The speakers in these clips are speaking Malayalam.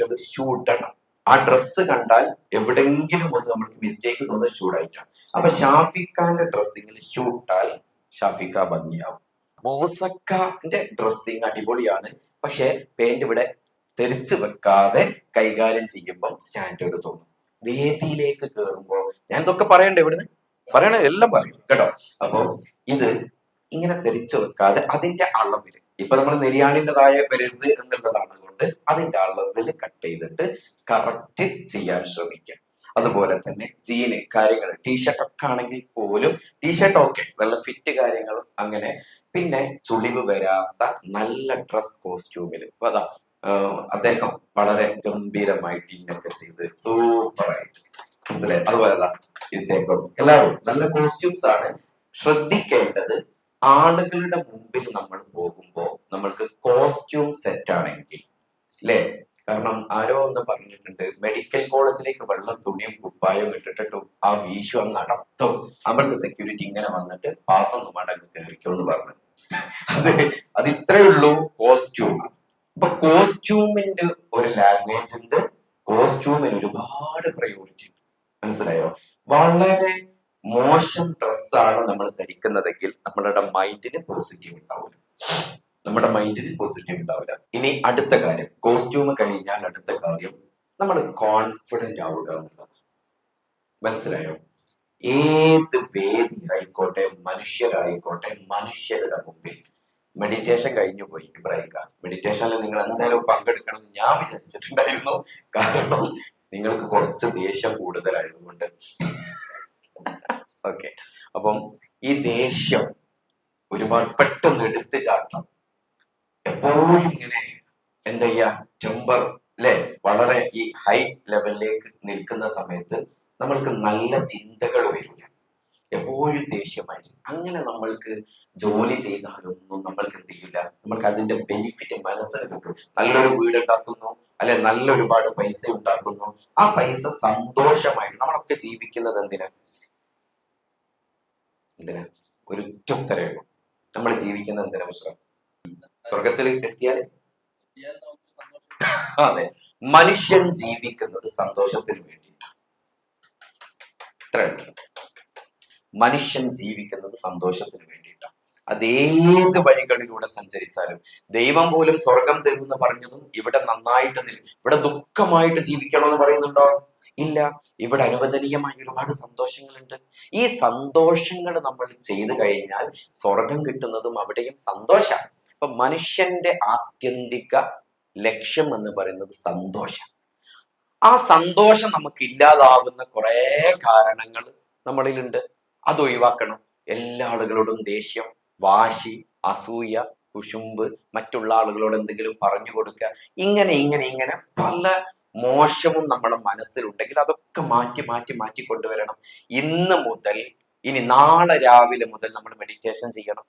ഷൂട്ടണം ആ ഡ്രസ്സ് കണ്ടാൽ എവിടെങ്കിലും ഒന്ന് നമ്മൾക്ക് മിസ്റ്റേക്ക് തോന്നുന്നത് ചൂടായിട്ടാണ്. അപ്പൊ ഷാഫിക്കാന്റെ ഡ്രസ്സിങ്ങിൽ ഷൂട്ടാൽ ഷാഫിക്ക ഭംഗിയാവും. മോസക്കാന്റെ ഡ്രസ്സിങ് അടിപൊളിയാണ്. പക്ഷെ പേന്റ് ഇവിടെ തെരിച്ചു വെക്കാതെ കൈകാര്യം ചെയ്യുമ്പോൾ സ്റ്റാൻഡേർഡ് തോന്നും. വേദിയിലേക്ക് കയറുമ്പോൾ ഞാൻ ഇതൊക്കെ പറയണ്ടേ ഇവിടുന്ന്? പറയണ എല്ലാം പറയും. കേട്ടോ? അപ്പൊ ഇത് ഇങ്ങനെ തെരിച്ചു വെക്കാതെ അതിന്റെ അളവിൽ. ഇപ്പൊ നമ്മൾ നെരിയാണിന്റെതായ വരരുത് എന്നുള്ളതാണ് കൊണ്ട് അതിന്റെ അളവിൽ കട്ട് ചെയ്തിട്ട് കറക്റ്റ് ചെയ്യാൻ ശ്രമിക്കാം. അതുപോലെ തന്നെ ജീന് കാര്യങ്ങൾ ടീഷർട്ട് ഒക്കെ ആണെങ്കിൽ പോലും ടീഷർട്ട് ഓക്കെ നല്ല ഫിറ്റ് കാര്യങ്ങൾ അങ്ങനെ. പിന്നെ ചുളിവ് വരാത്ത നല്ല ഡ്രസ് കോസ്റ്റ്യൂമിൽ അപ്പൊ അതാ അദ്ദേഹം വളരെ ഗംഭീരമായിട്ട് ഇന്നൊക്കെ ചെയ്ത് സൂപ്പർ ആയിട്ട്. മനസ്സിലായി? അതുപോലെ അതാ ഇദ്ദേഹം. എല്ലാവരും നല്ല കോസ്റ്റ്യൂംസ് ആണ് ശ്രദ്ധിക്കേണ്ടത്. ആളുകളുടെ മുമ്പിൽ നമ്മൾ പോകുമ്പോൾ നമ്മൾക്ക് കോസ്റ്റ്യൂം സെറ്റ് ആണെങ്കിൽ അല്ലേ കാരണം ആരോ ഒന്ന് പറഞ്ഞിട്ടുണ്ട് മെഡിക്കൽ കോളേജിലേക്ക് വെള്ളം തുണിയും കുപ്പായവും ഇട്ടിട്ടും ആ വീശു അങ്ങ് നടത്തും. അവർക്ക് സെക്യൂരിറ്റി ഇങ്ങനെ വന്നിട്ട് പാസ് മടങ്ങ് കയറിക്കോ എന്ന് പറഞ്ഞു. അത് അത് ഇത്രേ ഉള്ളൂ കോസ്റ്റ്യൂം അപ്പൊ കോസ്റ്റ്യൂമിന്റെ ഒരു ലാംഗ്വേജ് ഉണ്ട്. കോസ്റ്റ്യൂമിന് ഒരുപാട് പ്രയോറിറ്റി മനസ്സിലായോ? വളരെ മോശം ഡ്രസ്സാണ് നമ്മൾ ധരിക്കുന്നതെങ്കിൽ നമ്മളുടെ മൈൻഡിന് പോസിറ്റീവ് ഉണ്ടാവില്ല നമ്മുടെ മൈൻഡിന് പോസിറ്റീവ് ഉണ്ടാവില്ല. ഇനി അടുത്ത കാര്യം. കോസ്റ്റ്യൂം കഴിഞ്ഞാൽ അടുത്ത കാര്യം നമ്മൾ കോൺഫിഡന്റ് ആവുക എന്നുള്ളത്. മനസ്സിലായോ? ഏത് വേദി ആയിക്കോട്ടെ മനുഷ്യരായിക്കോട്ടെ മനുഷ്യരുടെ മുമ്പിൽ. മെഡിറ്റേഷൻ കഴിഞ്ഞു പോയി ഇബ്രാഹിക്ക മെഡിറ്റേഷനിൽ നിങ്ങൾ എന്തായാലും പങ്കെടുക്കണം എന്ന് ഞാൻ വിചാരിച്ചിട്ടുണ്ടായിരുന്നു. കാരണം നിങ്ങൾക്ക് കുറച്ച് ദേഷ്യം കൂടുതലായതുകൊണ്ട്. ഓക്കെ അപ്പം ഈ ദേഷ്യം ഒരുപാട് പെട്ടെന്ന് എടുത്തു ചാട്ടം എപ്പോഴും ഇങ്ങനെ എന്താ ടെമ്പർ അല്ലെ വളരെ ഈ ഹൈ ലെവലിലേക്ക് നിൽക്കുന്ന സമയത്ത് നമ്മൾക്ക് നല്ല ചിന്തകൾ വരില്ല എപ്പോഴും ദേഷ്യമായിരിക്കും. അങ്ങനെ നമ്മൾക്ക് ജോലി ചെയ്താലൊന്നും നമ്മൾക്ക് എന്ത് ചെയ്യില്ല നമ്മൾക്ക് അതിന്റെ ബെനിഫിറ്റ് മനസ്സിന് കിട്ടും. നല്ലൊരു വീട് ഉണ്ടാക്കുന്നു അല്ലെ നല്ലൊരുപാട് പൈസ ഉണ്ടാക്കുന്നു. ആ പൈസ സന്തോഷമായിട്ട് നമ്മളൊക്കെ ജീവിക്കുന്നത് എന്തിനാ? എന്തിനാ? ഒരു ഉത്തരേ ഉള്ളൂ. നമ്മൾ ജീവിക്കുന്നത് എന്തിനാ മിശ്രം? സ്വർഗത്തിൽ എത്തിയാൽ? അതെ. മനുഷ്യൻ ജീവിക്കുന്നത് സന്തോഷത്തിന് വേണ്ടിയിട്ടാണ്. ഇത്രയുള്ളൂ മനുഷ്യൻ ജീവിക്കുന്നത് സന്തോഷത്തിന് വേണ്ടിയിട്ടാണ്. അതേത് വഴികളിലൂടെ സഞ്ചരിച്ചാലും ദൈവം പോലും സ്വർഗം തരുമെന്ന് പറഞ്ഞതും ഇവിടെ നന്നായിട്ട് നിൽ ഇവിടെ ദുഃഖമായിട്ട് ജീവിക്കണമെന്ന് പറയുന്നുണ്ടോ? ഇല്ല. ഇവിടെ അനുവദനീയമായ ഒരുപാട് സന്തോഷങ്ങളുണ്ട്. ഈ സന്തോഷങ്ങൾ നമ്മൾ ചെയ്തു കഴിഞ്ഞാൽ സ്വർഗം കിട്ടുന്നതും അവിടെയും സന്തോഷമാണ് അപ്പൊ മനുഷ്യന്റെ ആത്യന്തിക ലക്ഷ്യം എന്ന് പറയുന്നത് സന്തോഷം. ആ സന്തോഷം നമുക്ക് ഇല്ലാതാവുന്ന കുറെ കാരണങ്ങൾ നമ്മളിലുണ്ട്. അത് ഒഴിവാക്കണം. എല്ലാ ആളുകളോടും ദേഷ്യം വാശി അസൂയ കുശുമ്പ് മറ്റുള്ള ആളുകളോട് എന്തെങ്കിലും പറഞ്ഞു കൊടുക്കുക. ഇങ്ങനെ ഇങ്ങനെ ഇങ്ങനെ പല മോശവും നമ്മുടെ മനസ്സിലുണ്ടെങ്കിൽ അതൊക്കെ മാറ്റി മാറ്റി മാറ്റി കൊണ്ടുവരണം. ഇന്ന് മുതൽ ഇനി നാളെ രാവിലെ മുതൽ നമ്മൾ മെഡിറ്റേഷൻ ചെയ്യണം.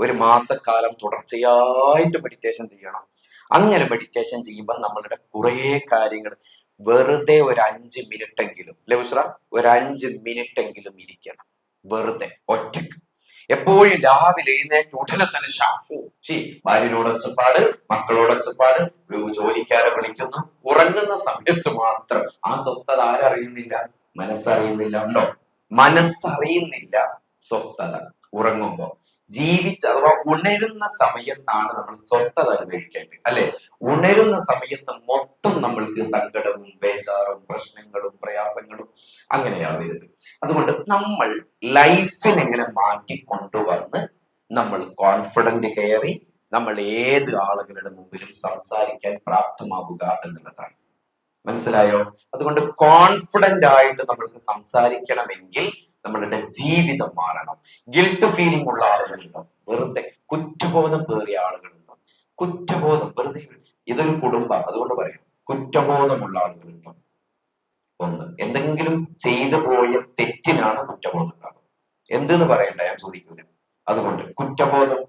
ഒരു മാസക്കാലം തുടർച്ചയായിട്ട് മെഡിറ്റേഷൻ ചെയ്യണം. അങ്ങനെ മെഡിറ്റേഷൻ ചെയ്യുമ്പോൾ നമ്മളുടെ കുറേ കാര്യങ്ങൾ വെറുതെ ഒരു അഞ്ച് മിനിറ്റ് എങ്കിലും അല്ലെ ഒരു അഞ്ച് മിനിറ്റ് എങ്കിലും ഇരിക്കണം. വെറുതെ ഒറ്റയ്ക്ക്. എപ്പോഴും രാവിലെ എഴുന്നേറ്റ് ഉടനെ തന്നെ ഷാഫു ഷീ ഭാര്യനോട് ഒച്ചപ്പാട് മക്കളോട് ഒച്ചപ്പാട് ജോലിക്കാരെ വിളിക്കുന്നു. ഉറങ്ങുന്ന സമയത്ത് മാത്രം ആ സ്വസ്ഥത ആരറിയുന്നില്ല? മനസ്സറിയുന്നില്ല ഉണ്ടോ? മനസ്സറിയുന്നില്ല സ്വസ്ഥത ഉറങ്ങുമ്പോ. ജീവിച്ച് അഥവാ ഉണരുന്ന സമയത്താണ് നമ്മൾ സ്വസ്ഥത അനുഭവിക്കേണ്ടത് അല്ലെ? ഉണരുന്ന സമയത്ത് മൊത്തം നമ്മൾക്ക് സങ്കടവും ബേജാറും പ്രശ്നങ്ങളും പ്രയാസങ്ങളും അങ്ങനെയാവരുത്. അതുകൊണ്ട് നമ്മൾ ലൈഫിനെ എങ്ങനെ മാറ്റി കൊണ്ടുവന്ന് നമ്മൾ കോൺഫിഡന്റ് കയറി നമ്മൾ ഏത് ആളുകളുടെ മുമ്പിലും സംസാരിക്കാൻ പ്രാപ്തമാവുക എന്നുള്ളതാണ്. മനസ്സിലായോ? അതുകൊണ്ട് കോൺഫിഡന്റ് ആയിട്ട് നമ്മൾക്ക് സംസാരിക്കണമെങ്കിൽ നമ്മളുടെ ജീവിതം മാറണം. ഗിൽട്ട് ഫീലിംഗ് ഉള്ള ആളുകളുണ്ടോ വെറുതെ കുറ്റബോധം പേറിയ ആളുകളുണ്ടോ കുറ്റബോധം വെറുതെ ഇതൊരു കുടുംബം അതുകൊണ്ട് പറയാം കുറ്റബോധമുള്ള ആളുകളുണ്ടോ ഒന്ന് എന്തെങ്കിലും ചെയ്തു പോയ തെറ്റിനാണ് കുറ്റബോധം ഉണ്ടാകുന്നത് എന്തെന്ന് പറയണ്ട ഞാൻ ചോദിക്കൂല. അതുകൊണ്ട് കുറ്റബോധം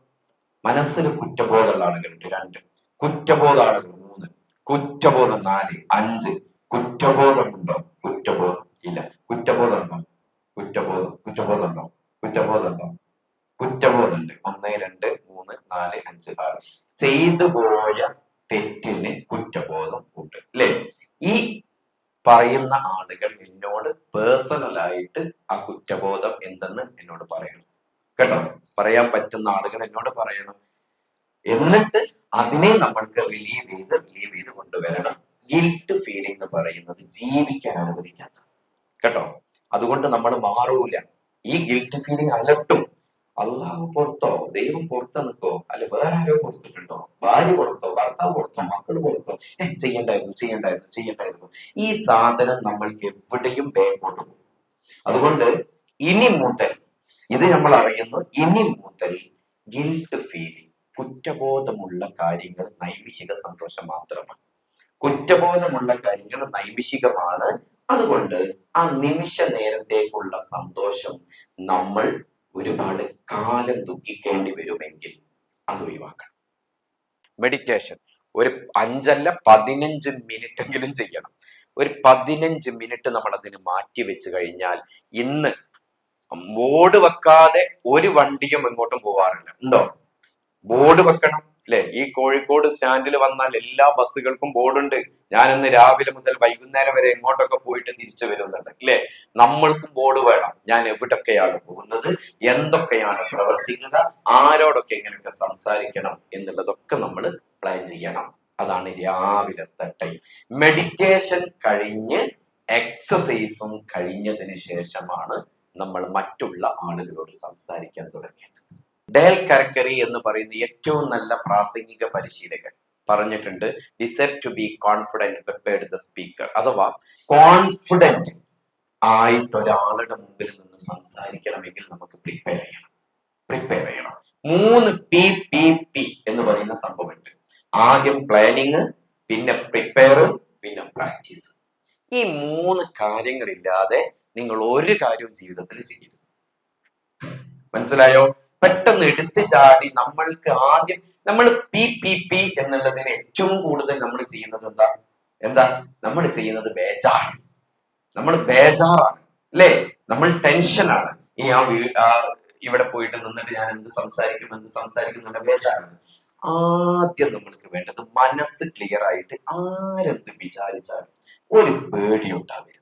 മനസ്സിൽ കുറ്റബോധമുള്ള ആളുകളുണ്ട് രണ്ട്. കുറ്റബോധ ആളുകൾ മൂന്ന്. കുറ്റബോധം നാല് അഞ്ച്. കുറ്റബോധമുണ്ടോ? കുറ്റബോധം ഇല്ല. കുറ്റബോധം ഉണ്ടോ കുറ്റബോധം കുറ്റബോധം ഉണ്ടോ കുറ്റബോധം ഉണ്ടോ കുറ്റബോധമുണ്ട്. ഒന്ന് രണ്ട് മൂന്ന് നാല് അഞ്ച് ആറ്. ചെയ്തു പോയ തെറ്റിന് കുറ്റബോധം ഉണ്ട്. അല്ലേ ഈ പറയുന്ന ആളുകൾ എന്നോട് പേഴ്സണലായിട്ട് ആ കുറ്റബോധം എന്തെന്ന് എന്നോട് പറയണം. കേട്ടോ? പറയാൻ പറ്റുന്ന ആളുകൾ എന്നോട് പറയണം. എന്നിട്ട് അതിനെ നമ്മൾക്ക് റിലീവ് ചെയ്ത് റിലീവ് ചെയ്ത് കൊണ്ടുവരണം. ഗിൽട്ട് ഫീലിംഗ് എന്ന് പറയുന്നത് ജീവിക്കാൻ അനുവദിക്കാത്ത. കേട്ടോ? അതുകൊണ്ട് നമ്മൾ മാറൂല. ഈ ഗിൽറ്റ് ഫീലിംഗ് അലട്ടും. അള്ളാഹു പുറത്തോ ദൈവം പുറത്ത് നിൽക്കോ അല്ല വേറെ ആരോ കൊടുത്തിട്ടുണ്ടോ? ഭാര്യ കൊടുത്തോ ഭർത്താവ് കൊടുത്തോ മക്കൾ ഏ ചെയ്യണ്ടായിരുന്നു ചെയ്യണ്ടായിരുന്നു ചെയ്യണ്ടായിരുന്നു. ഈ സാധനം നമ്മൾക്ക് എവിടെയും വേഗം അതുകൊണ്ട് ഇനി മുതൽ ഇത് നമ്മൾ അറിയുന്നു ഇനി മുതൽ ഗിൽട്ട് ഫീലിംഗ് കുറ്റബോധമുള്ള കാര്യങ്ങൾ നൈമിഷിക സന്തോഷം മാത്രമാണ്. കുറ്റബോധമുള്ള കാര്യങ്ങൾ നൈമിഷികമാണ്. അതുകൊണ്ട് ആ നിമിഷ നേരത്തേക്കുള്ള സന്തോഷം നമ്മൾ ഒരുപാട് കാലം ദുഃഖിക്കേണ്ടി വരുമെങ്കിൽ അത് ഒഴിവാക്കണം. മെഡിറ്റേഷൻ ഒരു അഞ്ചല്ല പതിനഞ്ച് മിനിറ്റ് എങ്കിലും ചെയ്യണം. ഒരു പതിനഞ്ച് മിനിറ്റ് നമ്മൾ അതിന് മാറ്റി വെച്ച് കഴിഞ്ഞാൽ ഇന്ന് ബോർഡ് വെക്കാതെ ഒരു വണ്ടിയും എങ്ങോട്ടും പോവാറില്ല. ഉണ്ടോ? ബോർഡ് വെക്കണം. അല്ലെ ഈ കോഴിക്കോട് സ്റ്റാൻഡിൽ വന്നാൽ എല്ലാ ബസ്സുകൾക്കും ബോർഡുണ്ട്. ഞാൻ ഇന്ന് രാവിലെ മുതൽ വൈകുന്നേരം വരെ എങ്ങോട്ടൊക്കെ പോയിട്ട് തിരിച്ചു വരുന്നുണ്ട് അല്ലെ നമ്മൾക്കും ബോർഡ് വേണം. ഞാൻ എവിടൊക്കെയാണ് പോകുന്നത്? എന്തൊക്കെയാണ് പ്രവർത്തിക്കുക? ആരോടൊക്കെ എങ്ങനെയൊക്കെ സംസാരിക്കണം? എന്നുള്ളതൊക്കെ നമ്മൾ പ്ലാൻ ചെയ്യണം. അതാണ് രാവിലത്തെ ടൈം മെഡിറ്റേഷൻ കഴിഞ്ഞ് എക്സസൈസും കഴിഞ്ഞതിന് ശേഷമാണ് നമ്മൾ മറ്റുള്ള ആളുകളോട് സംസാരിക്കാൻ തുടങ്ങിയത്. ഡേൽ കർക്കറി എന്ന് പറയുന്ന ഏറ്റവും നല്ല പ്രാസംഗിക പരിശീലകൻ പറഞ്ഞിട്ടുണ്ട്. Except to be confident prepared the speaker അഥവാ കോൺഫിഡന്റ് ആയിട്ട് ഒരാളുടെ മുമ്പിൽ നിന്ന് സംസാരിക്കണമെങ്കിൽ നമുക്ക് പ്രിപ്പയർ ചെയ്യണം. പ്രിപ്പയർ ചെയ്യണം. മൂന്ന് പി പി പി എന്ന് പറയുന്ന സംഭവമുണ്ട്. ആദ്യം പ്ലാനിങ് പിന്നെ പ്രിപ്പയർ പിന്നെ പ്രാക്ടീസ് ഈ മൂന്ന് കാര്യങ്ങളില്ലാതെ നിങ്ങൾ ഒരു കാര്യവും ജീവിതത്തിൽ ചെയ്യരുത്. മനസ്സിലായോ? പെട്ടെന്ന് എടുത്തു ചാടി നമ്മൾക്ക് ആദ്യം നമ്മൾ പി പി പി എന്നുള്ളതിന് ഏറ്റവും കൂടുതൽ നമ്മൾ ചെയ്യുന്നത് എന്താ? എന്താ? നമ്മൾ ചെയ്യുന്നത് ബേജാറാണ്. നമ്മൾ ബേജാറാണ്. അല്ലേ? നമ്മൾ ടെൻഷനാണ്. ഈ ആ ഇവിടെ പോയിട്ട് നിന്നിട്ട് ഞാൻ എന്ത് സംസാരിക്കും എന്ത് സംസാരിക്കും എന്നുള്ള ബേജാറാണ്. ആദ്യം നമ്മൾക്ക് വേണ്ടത് മനസ്സ് ക്ലിയർ ആയിട്ട് ആരെന്ത് വിചാരിച്ചാലും ഒരു പേടി ഉണ്ടാവരുത്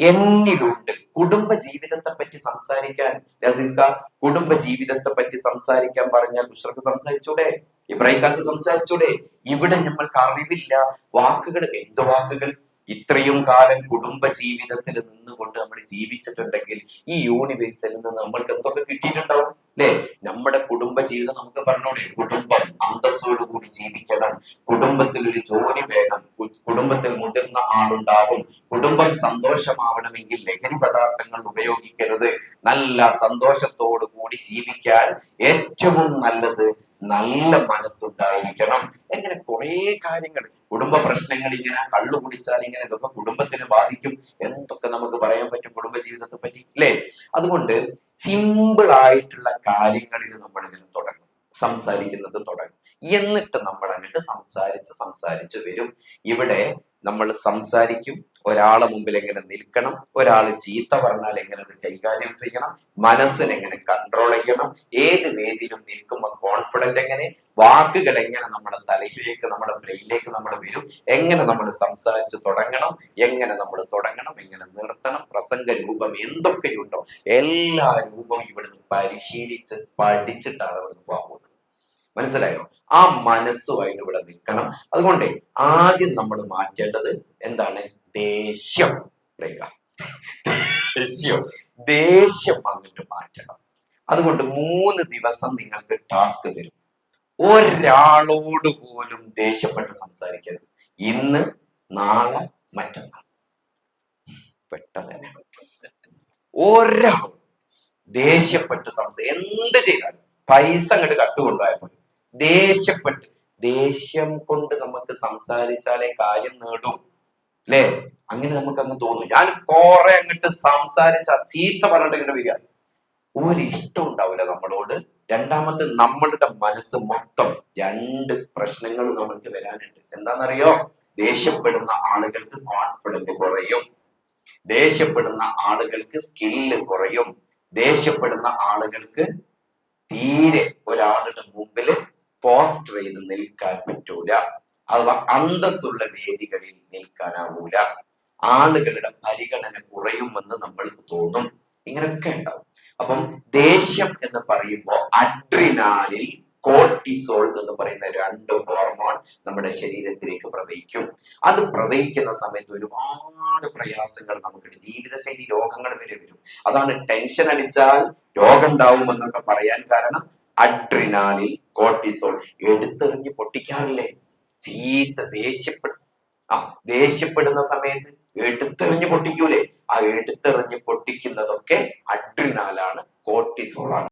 എന്നിലുണ്ട്. കുടുംബ ജീവിതത്തെ പറ്റി സംസാരിക്കാൻ ലസീസ്ക കുടുംബ ജീവിതത്തെ പറ്റി സംസാരിക്കാൻ പറഞ്ഞാൽ ബുഷർക്ക് സംസാരിച്ചൂടെ? ഇബ്രാഹിം ഖാൻ സംസാരിച്ചൂടെ? ഇവിടെ നമ്മൾക്ക് അറിവില്ല. വാക്കുകൾ എന്ത് വാക്കുകൾ? ഇത്രയും കാലം കുടുംബ ജീവിതത്തിൽ നിന്നുകൊണ്ട് നമ്മൾ ജീവിച്ചിട്ടുണ്ടെങ്കിൽ ഈ യൂണിവേഴ്സിൽ നിന്ന് നമ്മൾക്ക് എന്തൊക്കെ കിട്ടിയിട്ടുണ്ടാവും? അല്ലെ? നമ്മുടെ കുടുംബ ജീവിതം നമുക്ക് പറഞ്ഞോടെ കുടുംബം അന്തസ്സോട് കൂടി ജീവിക്കണം. കുടുംബത്തിൽ ഒരു ജോലി വേണം. കുടുംബത്തിൽ മുതിർന്ന ആളുണ്ടാവും. കുടുംബം സന്തോഷമാവണമെങ്കിൽ ലഹരി പദാർത്ഥങ്ങൾ ഉപയോഗിക്കരുത്. നല്ല സന്തോഷത്തോടു കൂടി ജീവിക്കാൻ ഏറ്റവും നല്ലത് നല്ല മനസ്സുണ്ടായിരിക്കണം. എങ്ങനെ കുറേ കാര്യങ്ങൾ കുടുംബ പ്രശ്നങ്ങൾ ഇങ്ങനെ കള്ളു കുടിച്ചാൽ ഇങ്ങനെ ഇതൊക്കെ കുടുംബത്തിന് ബാധിക്കും എന്തൊക്കെ നമുക്ക് പറയാൻ പറ്റും കുടുംബ ജീവിതത്തെ പറ്റി അല്ലേ? അതുകൊണ്ട് സിമ്പിൾ ആയിട്ടുള്ള കാര്യങ്ങളിൽ നമ്മൾ ഇങ്ങനെ തുടങ്ങും. സംസാരിക്കുന്നത് തുടങ്ങും. എന്നിട്ട് നമ്മൾ അങ്ങോട്ട് സംസാരിച്ച് സംസാരിച്ച് വരും. ഇവിടെ നമ്മൾ സംസാരിക്കും. ഒരാളെ മുമ്പിൽ എങ്ങനെ നിൽക്കണം? ഒരാൾ ചീത്ത പറഞ്ഞാൽ എങ്ങനെ അത് കൈകാര്യം ചെയ്യണം? മനസ്സിനെ എങ്ങനെ കൺട്രോൾ ചെയ്യണം? ഏത് വേദിയിലും നിൽക്കുമ്പോൾ കോൺഫിഡന്റ് എങ്ങനെ? വാക്കുകൾ എങ്ങനെ നമ്മുടെ തലയിലേക്ക് നമ്മുടെ ബ്രെയിനിലേക്ക് നമ്മൾ വരും? എങ്ങനെ നമ്മൾ സംസാരിച്ച് തുടങ്ങണം? എങ്ങനെ നമ്മൾ തുടങ്ങണം? എങ്ങനെ നിർത്തണം? പ്രസംഗ രൂപം എന്തൊക്കെയുണ്ടോ? എല്ലാ രൂപവും ഇവിടുന്ന് പരിശീലിച്ച് പഠിച്ചിട്ടാണ് ഇവിടുന്ന് പോകുന്നത്. മനസ്സിലായോ? ആ മനസ്സുമായിട്ട് ഇവിടെ നിൽക്കണം. അതുകൊണ്ട് ആദ്യം നമ്മൾ മാറ്റേണ്ടത് എന്താണ്? ദേഷ്യം. ദേഷ്യം. ദേഷ്യം വന്നിട്ട് മാറ്റണം. അതുകൊണ്ട് മൂന്ന് ദിവസം നിങ്ങൾക്ക് ടാസ്ക് തരും. ഒരാളോട് പോലും ദേഷ്യപ്പെട്ട് സംസാരിക്കരുത്. ഇന്ന് നാളെ മറ്റന്നാൾ. പെട്ടെന്ന് ഒരാൾ ദേഷ്യപ്പെട്ട് സംസാരിക്കും എന്ത് ചെയ്താലും പൈസ അങ്ങോട്ട് കട്ടുകൊണ്ടുപോയാൽ പോലും ദേഷ്യപ്പെട്ട്. ദേഷ്യം കൊണ്ട് നമുക്ക് സംസാരിച്ചാലേ കാര്യം നേടും. അല്ലേ? അങ്ങനെ നമുക്ക് അങ്ങ് തോന്നും. ഞാൻ കുറെ അങ്ങോട്ട് സംസാരിച്ച ചീത്ത പറഞ്ഞിട്ട് ഇങ്ങനെ വരിക. ഒരു ഇഷ്ടം ഉണ്ടാവില്ല നമ്മളോട്. രണ്ടാമത്തെ നമ്മളുടെ മനസ്സ് മൊത്തം രണ്ട് പ്രശ്നങ്ങൾ നമ്മൾക്ക് വരാനുണ്ട്. എന്താണെന്നറിയോ? ദേഷ്യപ്പെടുന്ന ആളുകൾക്ക് കോൺഫിഡൻസ് കുറയും. ദേഷ്യപ്പെടുന്ന ആളുകൾക്ക് സ്കില്ല് കുറയും. ദേഷ്യപ്പെടുന്ന ആളുകൾക്ക് തീരെ ഒരാളുടെ മുമ്പിൽ പോസ്റ്റർ ചെയ്ത് നിൽക്കാൻ പറ്റൂല. അഥവാ അന്തസ്സുള്ള വേദികളിൽ നിൽക്കാനാവൂല. ആളുകളുടെ പരിഗണന കുറയുമെന്ന് നമ്മൾക്ക് തോന്നും. ഇങ്ങനെയൊക്കെ ഉണ്ടാവും. അപ്പം ദേഷ്യം എന്ന് പറയുമ്പോൾ അഡ്രിനാലിൽ കോർട്ടിസോൾ എന്ന് പറയുന്ന രണ്ട് ഹോർമോൺ നമ്മുടെ ശരീരത്തിലേക്ക് പ്രവഹിക്കും. അത് പ്രവഹിക്കുന്ന സമയത്ത് ഒരുപാട് പ്രയാസങ്ങൾ നമുക്കുണ്ട്. ജീവിതശൈലി രോഗങ്ങൾ വരെ വരും. അതാണ് ടെൻഷൻ അടിച്ചാൽ രോഗം ഉണ്ടാവുമെന്നൊക്കെ പറയാൻ കാരണം അഡ്രിനാലിൽ കോർട്ടിസോൾ എടുത്തെറിഞ്ഞ് പൊട്ടിക്കാറില്ലേ? ചീത്ത ദേഷ്യപ്പെടും ആ ദേഷ്യപ്പെടുന്ന സമയത്ത് എടുത്തെറിഞ്ഞ് പൊട്ടിക്കൂലേ? ആ എടുത്തെറിഞ്ഞ് പൊട്ടിക്കുന്നതൊക്കെ അഡ്രിനാലാണ് കോർട്ടിസോൾ ആണ്